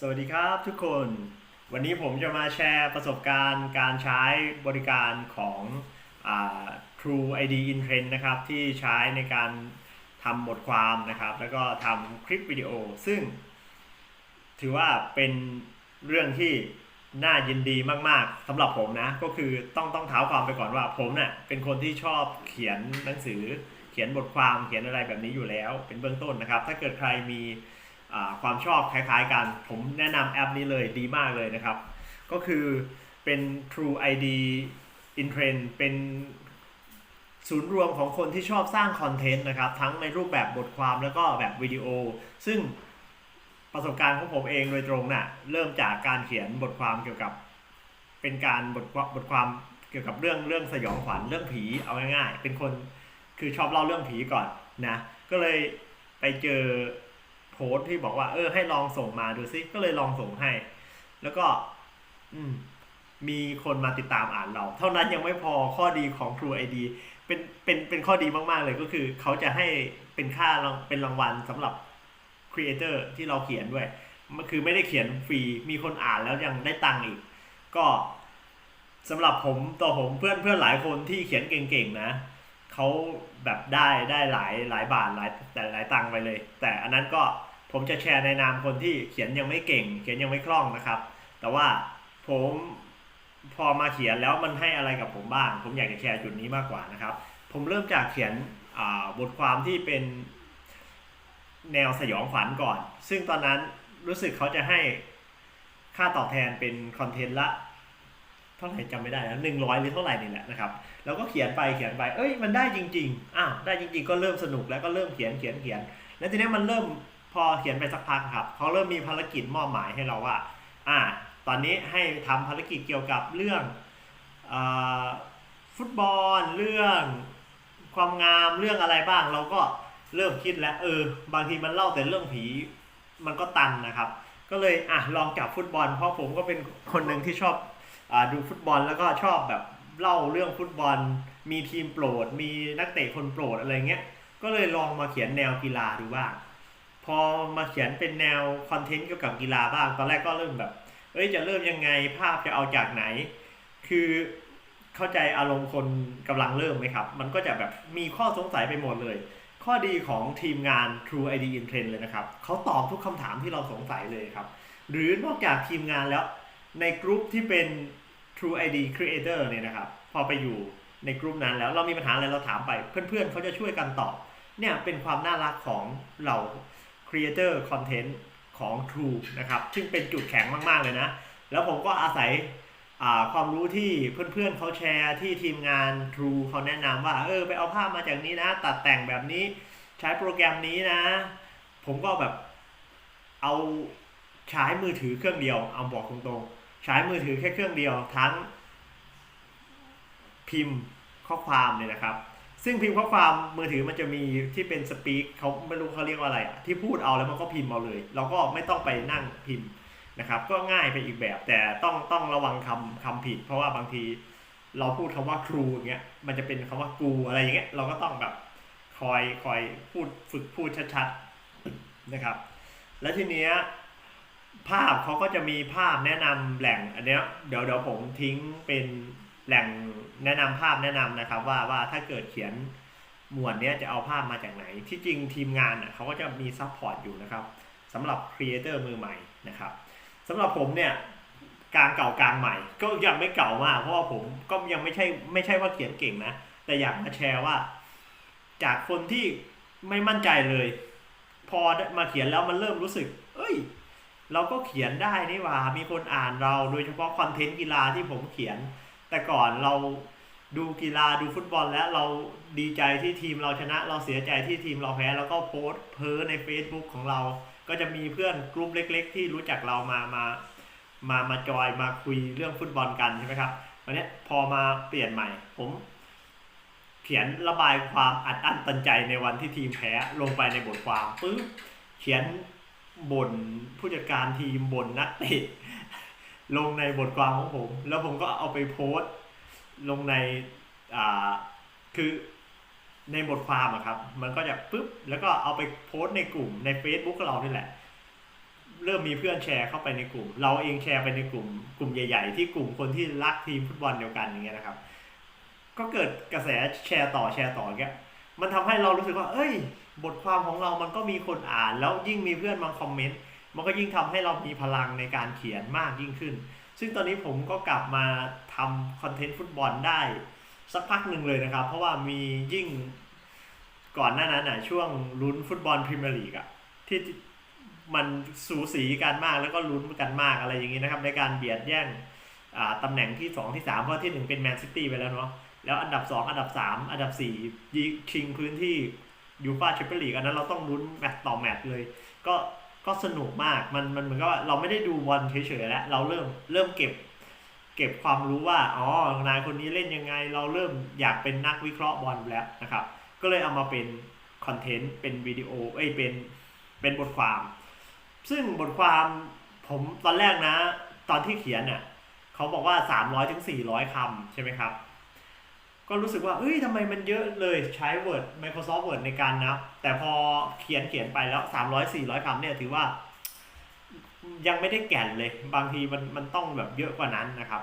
สวัสดีครับทุกคน วันนี้ผมจะมาแชร์ประสบการณ์การใช้บริการของอ True ID in Trend นะครับ ที่ใช้ในการทำบทความนะครับ แล้วก็ทำคลิปวิดีโอ ซึ่ง ถือว่าเป็นเรื่องที่น่ายินดีมาก ๆสำหรับผมนะ ก็คือต้องต้องเท้าความไปก่อนว่าผมเนะ่ะเป็นคนที่ชอบเขียนหนังสือ เขียนบทความเขียนอะไรแบบนี้อยู่แล้ว เป็นเบื้องต้นนะครับ ถ้าเกิดใครมี ความชอบคล้ายๆกัน ผมแนะนำแอปนี้เลยดีมากเลยนะครับ ก็คือเป็น True ID in Trend เป็นศูนย์รวมของคนที่ชอบสร้างคอนเทนต์นะครับ ทั้งในรูปแบบบทความแล้วก็แบบวิดีโอ ซึ่งประสบการณ์ของผมเองโดยตรงน่ะเริ่มจากการเขียนบทความเกี่ยวกับ เป็นการบทบทความเกี่ยวกับเรื่องเรื่องสยองขวัญเรื่องผีเอาง่ายๆ เป็นคนคือชอบเล่าเรื่องผีก่อนนะ ก็เลยไปเจอ โพสที่บอกว่า เออ ให้ลองส่งมาดูซิ ก็เลยลองส่งให้ แล้วก็ อืม มีคนมาติดตามอ่านเรา เท่านั้นยังไม่พอข้อดีของ True ID เป็นเป็นเป็นข้อดีมาก ๆ เลยก็คือ เขาจะให้เป็นค่าเป็นรางวัลสำหรับครีเอเตอร์ที่เราเขียนด้วยมันคือไม่ได้เขียนฟรีมีคนอ่านแล้วยังได้ตังค์อีก ก็สำหรับผมตัวผมเพื่อนเพื่อนหลายคนที่เขียนเก่งๆนะเขา แบบได้ได้หลายหลายบาทหลายแต่หลายตังค์ไปเลย แต่อันนั้นก็ผมจะแชร์ในนามคนที่เขียนยังไม่เก่ง เขียนยังไม่คล่องนะครับ แต่ว่าผมพอมาเขียนแล้วมันให้อะไรกับผมบ้าง ผมอยากจะแชร์จุดนี้มากกว่านะครับ ผมเริ่มจากเขียนบทความที่เป็นแนวสยองขวัญก่อน ซึ่งตอนนั้นรู้สึกเขาจะให้ค่าตอบแทนเป็นคอนเทนต์ละ เท่าไหร่จำไม่ได้แล้วหนึ่งร้อยหรือเท่าไหร่นี่แหละนะครับแล้วก็เขียนไปเขียนไป เอ้ยมันได้จริงๆอ้าวได้จริง ๆ ก็เริ่มสนุกแล้วก็เริ่มเขียนเขียนเขียน แล้วทีนี้มันเริ่มพอเขียนไปสักพักครับเขาเริ่มมีภารกิจมอบหมายให้เราว่า อ่า ตอนนี้ให้ทำภารกิจเกี่ยวกับเรื่องอฟุตบอลเรื่องความงามเรื่องอะไรบ้าง เราก็เริ่มคิดแล้วเออบางทีมันเล่าแต่เรื่องผีมันก็ตันนะครับ ก็เลยอะลองจับฟุตบอล เพราะผมก็เป็นคนหนึ่งที่ชอบ ดูฟุตบอลแล้วก็ชอบแบบเล่าเรื่องฟุตบอล มีทีมโปรด มีนักเตะคนโปรดอะไรเงี้ย ก็เลยลองมาเขียนแนวกีฬาดูบ้าง พอมาเขียนเป็นแนวคอนเทนต์เกี่ยวกับกีฬาบ้าง ตอนแรกก็เริ่มแบบ เอ้ยจะเริ่มยังไง ภาพจะเอาจากไหน คือเข้าใจอารมณ์คนกำลังเริ่มไหมครับ มันก็จะแบบมีข้อสงสัยไปหมดเลย ข้อดีของทีมงาน True ID in Trend เลยนะครับ เขาตอบทุกคำถามที่เราสงสัยเลยครับ หรือนอกจากทีมงานแล้ว ในกลุ่มที่เป็น True ID Creator เนี่ยนะครับ พอไปอยู่ในกลุ่มนั้นแล้วเรามีปัญหาอะไรเราถามไป เพื่อนๆเขาจะช่วยกันตอบเนี่ยเป็นความน่ารักของเรา Creator Content ของ True นะครับ ซึ่งเป็นจุดแข็งมาก ๆ เลยนะ แล้วผมก็อาศัยความรู้ที่เพื่อนๆเขาแชร์ที่ทีมงาน True เขาแนะนำว่า เออ ไปเอาภาพมาจากนี้นะ ตัดแต่งแบบนี้ใช้โปรแกรมนี้นะ ผมก็แบบเอาใช้มือถือเครื่องเดียว เอาบอกตรงๆ ใช้มือถือแค่เครื่องเดียวทั้งพิมพ์ข้อความเนี่ยนะครับ ซึ่งพิมพ์ข้อความมือถือมันจะมีที่เป็นสปีกเขาไม่รู้เขาเรียกว่าอะไร ที่พูดเอาแล้วมันก็พิมพ์เอาเลย เราก็ไม่ต้องไปนั่งพิมพ์นะครับ ก็ง่ายไปอีกแบบแต่ต้องต้องระวังคำคำผิด เพราะว่าบางทีเราพูดคำว่าครูอย่างเงี้ยมันจะเป็นคำว่ากูอะไรอย่างเงี้ยเราก็ต้องแบบคอยคอยพูดฝึกพูดชัดๆนะครับ แล้วทีเนี้ย ภาพเขาก็จะมีภาพแนะนำแหล่งอันเนี้ยเดี๋ยวเดี๋ยวผมทิ้งเป็นแหล่งแนะนำภาพแนะนำนะครับ ว่าว่าถ้าเกิดเขียนหมวดเนี้ยจะเอาภาพมาจากไหน ที่จริงทีมงานอะเขาก็จะมีซัพพอร์ตอยู่นะครับสำหรับครีเอเตอร์มือใหม่นะครับสำหรับผมเนี่ยกลางเก่ากลางใหม่ ก็ยังไม่เก่ามาก เพราะว่าผมก็ยังไม่ใช่ไม่ใช่ว่าเขียนเก่งนะ แต่อยากมาแชร์ว่า จากคนที่ไม่มั่นใจเลย พอมาเขียนแล้วมันเริ่มรู้สึก เอ้ย เราก็เขียนได้นี่ว่า มีคนอ่านเราโดยเฉพาะคอนเทนต์กีฬาที่ผมเขียน แต่ก่อนเราดูกีฬาดูฟุตบอลแล้วเราดีใจที่ทีมเราชนะ เราเสียใจที่ทีมเราแพ้แล้วก็โพสต์เพ้อใน Facebook ของเรา ก็จะมีเพื่อนกลุ่มเล็ก ๆ ที่รู้จักเรามามามามาจอยมาคุยเรื่องฟุตบอลกันใช่ไหมครับวันนี้พอมาเปลี่ยนใหม่ ผมเขียนระบายความอัดอั้นตันใจในวันที่ทีมแพ้ลงไปในบทความปึ๊บเขียน บ่นผู้จัดการทีมบ่นนักเตะลงในบทความของผม แล้วผมก็เอาไปโพสต์ ลงในอ่าคือในบทความอะครับ มันก็จะปึ๊บ แล้วก็เอาไปโพสต์ในกลุ่มใน Facebook เรานี่แหละ เริ่มมีเพื่อนแชร์เข้าไปในกลุ่ม เราเองแชร์ไปในกลุ่ม กลุ่มใหญ่ ๆ ที่กลุ่มคนที่รักทีมฟุตบอลเดียวกันอย่างเงี้ยนะครับ ก็เกิดกระแสแชร์ต่อแชร์ต่อเงี้ยมันทำให้เรารู้สึกว่า เอ้ย บทความของเรามันก็มีคนอ่าน แล้วยิ่งมีเพื่อนมาคอมเมนต์มันก็ยิ่งทำให้เรามีพลังในการเขียนมากยิ่งขึ้น ซึ่งตอนนี้ผมก็กลับมาทำคอนเทนต์ฟุตบอลได้ สักพักหนึ่งเลยนะครับ เพราะว่ามียิ่งก่อนหน้านั้นนะช่วงลุ้นฟุตบอลพรีเมียร์ลีกอะที่มันสูสีกันมากแล้วก็ลุ้นกันมากอะไรอย่างนี้นะครับ ในการเบียดแย่งตำแหน่งที่ 2 ที่ 3 เพราะที่ 1 เป็นแมนซิตี้ไปแล้วเนาะแล้วอันดับ 2 อันดับ 3 อันดับ4ยิงชิงพื้นที่ ยูฟาแชมเปี้ยนลีกอันนั้นเราต้องลุ้นแมตช์ต่อแมตช์เลย ก็ก็สนุกมากมันมันเหมือนกับว่าเราไม่ได้ดูบอลเฉยๆแล้ว เราเริ่มเริ่มเก็บ เก็บความรู้ว่าอ๋อนายคนนี้เล่นยังไง เราเริ่มอยากเป็นนักวิเคราะห์บอลแล้วนะครับ ก็เลยเอามาเป็นคอนเทนต์เป็นวิดีโอเอ้ยเป็นเป็นบทความ ซึ่งบทความผมตอนแรกนะ ตอนที่เขียนเนี่ยเขาบอกว่า 300ถึง400คำใช่ไหมครับ ก็รู้สึกว่าเอ้ยทำไมมันเยอะเลยใช้ Word Microsoft Word ในการนับ แต่พอเขียนเขียนไปแล้ว 300 400คำเนี่ยถือว่า ยังไม่ได้แก่นเลย บางทีมันมันต้องแบบเยอะกว่านั้นนะครับ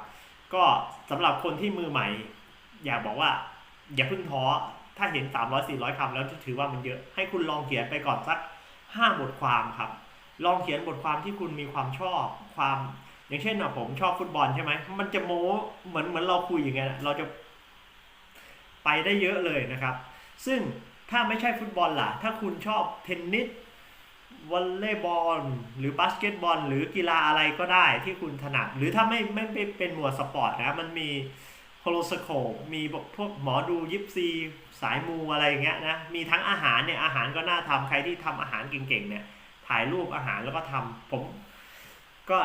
ก็สำหรับคนที่มือใหม่ อยากบอกว่า อย่าเพิ่งท้อถ้าเห็น 300 400คำแล้วถือว่ามันเยอะให้คุณลองเขียนไปก่อนสัก 5 บทความครับ ลองเขียนบทความที่คุณมีความชอบความ อย่างเช่นว่าผมชอบฟุตบอลใช่ไหมมันจะโม้เหมือนเหมือนเราคุยอย่างเงี้ยเราจะ ไปได้เยอะเลยนะครับ ซึ่งถ้าไม่ใช่ฟุตบอลล่ะ ถ้าคุณชอบเทนนิสวอลเลย์บอล หรือบาสเกตบอล หรือกีฬาอะไรก็ได้ที่คุณถนัด หรือถ้าไม่ไม่เป็นหมวดสปอร์ตนะมันมีโฮโลสโคปมีพวกหมอดูยิปซีสายมูอะไรอย่างเงี้ยนะมีทั้งอาหารเนี่ยอาหารก็น่าทำใครที่ทำอาหารเก่งๆเนี่ยถ่ายรูปอาหารแล้วก็ทำผม ก็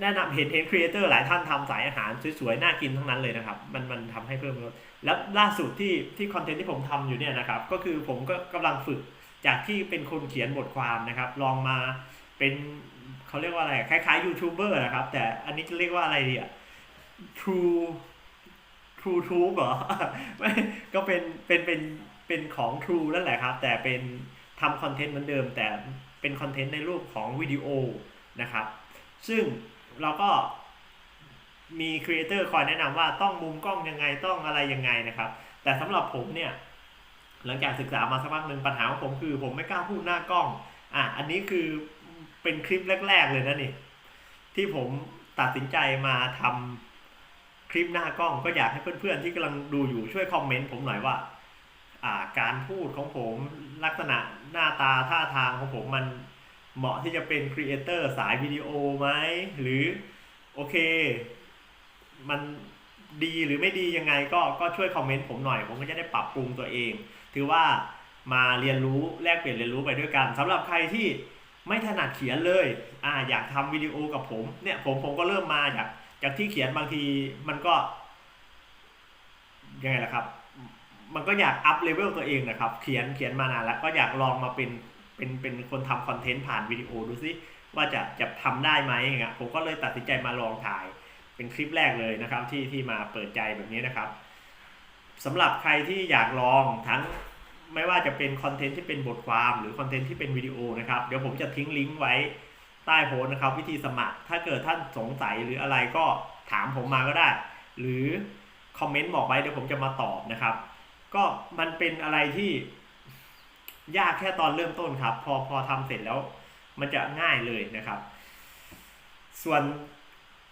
แนะนำเห็นเห็นครีเอเตอร์หลายท่านทำสายอาหารสวยๆ น่ากินทั้งนั้นเลยนะครับ มันมันทำให้เพิ่มรสแล้วล่าสุดที่ที่คอนเทนต์ที่ผมทำอยู่เนี่ยนะครับ ก็คือผมก็กำลังฝึกจากที่เป็นคนเขียนบทความนะครับ ลองมาเป็นเขาเรียกว่าอะไร คล้ายๆยูทูบเบอร์นะครับ แต่อันนี้จะเรียกว่าอะไรดีอะ True True Tube เหรอไม่ก็เป็นเป็นเป็นเป็นของ True นั่นแหละครับ แต่เป็นทำคอนเทนต์เหมือนเดิม แต่เป็นคอนเทนต์ในรูปของวิดีโอนะครับ ซึ่งเราก็มีครีเอเตอร์คอยแนะนำว่าต้องมุมกล้องยังไงต้องอะไรยังไงนะครับ แต่สำหรับผมเนี่ย หลังจากศึกษามาสักพักหนึ่งปัญหาของผมคือผมไม่กล้าพูดหน้ากล้อง อะ อันนี้คือเป็นคลิปแรก ๆ เลยนะนี่ ที่ผมตัดสินใจมาทำคลิปหน้ากล้อง ก็อยากให้เพื่อนๆที่กำลังดูอยู่ช่วยคอมเมนต์ผมหน่อยว่า อ่า การพูดของผมลักษณะหน้าตาท่าทางของผมมัน เหมาะที่จะเป็นครีเอเตอร์สายวิดีโอไหมหรือโอเค มันดีหรือไม่ดียังไงก็ก็ช่วยคอมเมนต์ผมหน่อย ผมก็จะได้ปรับปรุงตัวเอง ถือว่ามาเรียนรู้แลกเปลี่ยนเรียนรู้ไปด้วยกันสำหรับใครที่ไม่ถนัดเขียนเลยอ่าอยากทำวิดีโอกับผมเนี่ยผมผมก็เริ่มมาจากจากที่เขียนบางทีมันก็ยังไงล่ะครับ มันก็อยากอัพเลเวลตัวเองนะครับ เขียนเขียนมานานแล้วก็อยากลองมาเป็น เป็นเป็นคนทำคอนเทนต์ผ่านวิดีโอดูซิว่าจะจะทำได้ไหมอย่างเงี้ยผมก็เลยตัดสินใจมาลองถ่าย เป็นคลิปแรกเลยนะครับที่ที่มาเปิดใจแบบนี้นะครับสำหรับใครที่อยากลองทั้งไม่ว่าจะเป็นคอนเทนต์ที่เป็นบทความหรือคอนเทนต์ที่เป็นวิดีโอนะครับเดี๋ยวผมจะทิ้งลิงก์ไว้ใต้โพสนะครับ วิธีสมัคร ถ้าเกิดท่านสงสัยหรืออะไรก็ถามผมมาก็ได้ หรือคอมเมนต์บอกไว้เดี๋ยวผมจะมาตอบนะครับ ก็มันเป็นอะไรที่ ยากแค่ตอนเริ่มต้นครับ พอพอทำเสร็จแล้วมันจะง่ายเลยนะครับ ส่วน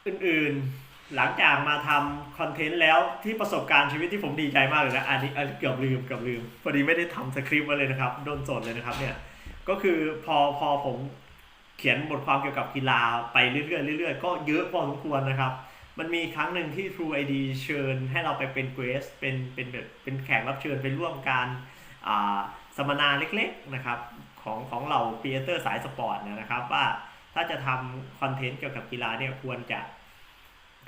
อื่นๆหลังจากมาทำคอนเทนต์แล้วที่ประสบการณ์ชีวิตที่ผมดีใจมากเลยนะอันนี้เกือบลืมเกือบลืมพอดีไม่ได้ทำสคริปต์มาเลยนะครับโดนสดเลยนะครับเนี่ยก็คือพอพอผมเขียนบทความเกี่ยวกับกีฬาไปเรื่อยๆเรื่อยๆ ก็เยอะพอสมควรนะครับ มันมีครั้งหนึ่งที่ True ID เชิญให้เราไปเป็นเกสเป็นเป็นแบบเป็นแขกรับเชิญไปร่วมการอ่า สัมมนาเล็กๆนะครับของของเราครีเอเตอร์สายสปอร์ตเนี่ยนะครับ ว่าถ้าจะทำคอนเทนต์เกี่ยวกับกีฬาเนี่ยควรจะ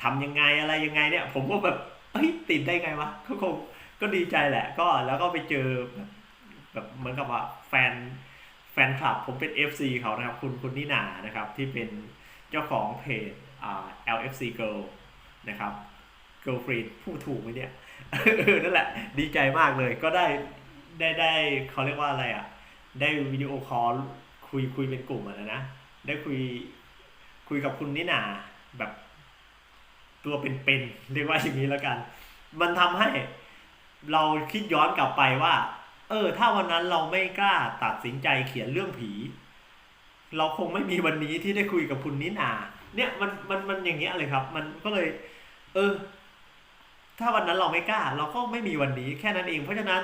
ทำยังไงอะไรยังไงเนี่ย ผมก็แบบเฮ้ยติดได้ไงวะก็คงก็ดีใจแหละ ก็แล้วก็ไปเจอแบบเหมือนกับว่าแฟนแฟนคลับผมเป็น FC เขานะครับ คุณคุณนินานะครับ ที่เป็นเจ้าของเพจอ่า LFC Girl นะครับ Girlfriend พูดถูกไหมเนี่ยนั่นแหละ ดีใจมากเลยก็ได้ ได้ได้เขาเรียกว่าอะไรอะ ได้วิดีโอคอลคุยคุยเป็นกลุ่มอะนะนะได้คุยคุยกับคุณนิน่าแบบตัวเป็นๆเรียกว่าอย่างนี้แล้วกัน มันทำให้เราคิดย้อนกลับไปว่า เออ ถ้าวันนั้นเราไม่กล้าตัดสินใจเขียนเรื่องผี เราคงไม่มีวันนี้ที่ได้คุยกับคุณนิน่าเนี่ยมันมันมันอย่างเงี้ยเลยครับ มันก็เลย เออ ถ้าวันนั้นเราไม่กล้า เราก็ไม่มีวันนี้แค่นั้นเอง เพราะฉะนั้น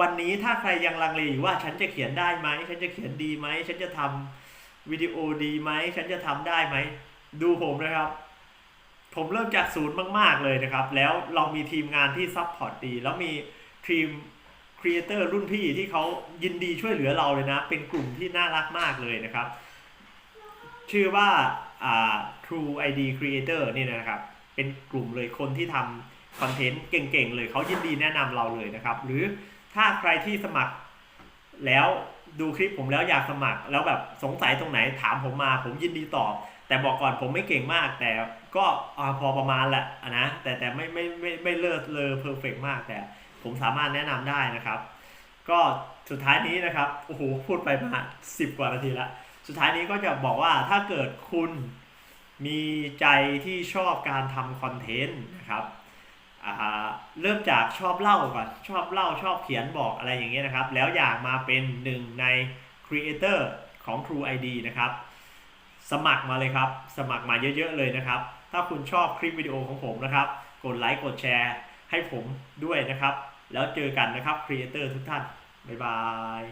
วันนี้ถ้าใครยังลังเลอยู่ว่าฉันจะเขียนได้ไหม ฉันจะเขียนดีไหม ฉันจะทำวิดีโอดีไหม ฉันจะทำได้ไหม ดูผมนะครับ ผมเริ่มจากศูนย์มากๆเลยนะครับ แล้วเรามีทีมงานที่ซัพพอร์ตดี แล้วมีทีมครีเอเตอร์รุ่นพี่ที่เขายินดีช่วยเหลือเราเลยนะ เป็นกลุ่มที่น่ารักมากเลยนะครับ ชื่อว่าอ่า True ID Creator นี่นะครับ เป็นกลุ่มเลยคนที่ทำคอนเทนต์เก่งๆเลยเขายินดีแนะนำเราเลยนะครับ หรือ ถ้าใครที่สมัคร แล้วดูคลิปผมแล้วอยากสมัคร แล้วแบบสงสัยตรงไหนถามผมมา ผมยินดีตอบ แต่บอกก่อนผมไม่เก่งมาก แต่ก็พอประมาณแหละนะแต่แต่ไม่ไม่ไม่ไม่เลิศเลอเพอร์เฟกมากแต่ผมสามารถแนะนำได้นะครับ ก็สุดท้ายนี้นะครับโอ้โหพูดไปมาสิบกว่านาทีละสุดท้ายนี้ก็จะบอกว่าถ้าเกิดคุณมีใจที่ชอบการทำคอนเทนต์นะครับ เริ่มจากชอบเล่าก่อนชอบเล่าชอบเขียนบอกอะไรอย่างเงี้ยนะครับ แล้วอยากมาเป็นหนึ่งในครีเอเตอร์ของ True ID นะครับ สมัครมาเลยครับ สมัครมาเยอะๆเลยนะครับ ถ้าคุณชอบคลิปวิดีโอของผมนะครับ กดไลค์กดแชร์ให้ผมด้วยนะครับ แล้วเจอกันนะครับครีเอเตอร์ทุกท่าน บ๊ายบาย